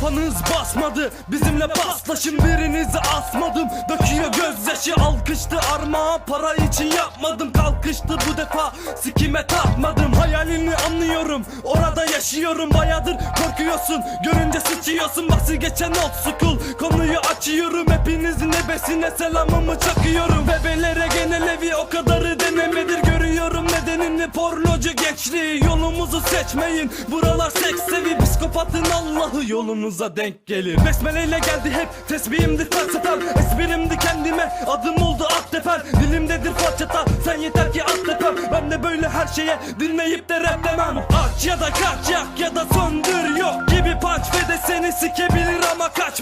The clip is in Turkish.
kafanız basmadı Bizimle paslaşın birinizi asmadım. Döküyor gözyaşı alkıştı armağan. Para için yapmadım kalkıştı bu defa. Sikime takmadım hayalini anlıyorum. Orada yaşıyorum bayadır korkuyorsun. Görünce sıçıyorsun bahsi geçen old school. Konuyu açıyorum hepinizin ebesine selamımı çakıyorum. Bebelere genel evi o kadarı pornocu gençliği Yolumuzu seçmeyin. Buralar seks sevi Psikopatın Allah'ı yolunuza denk gelir. Besmeleyle geldi hep tesbihimdi felsefem. Esprimdi kendime adım oldu aktefer Dilimdedir falçata sen yeter ki at tepem. Ben de böyle her şeye dinleyip de rap demem. Aç ya da kaç yak ya da söndür. Yok gibi paç ve de seni sikebilir ama kaç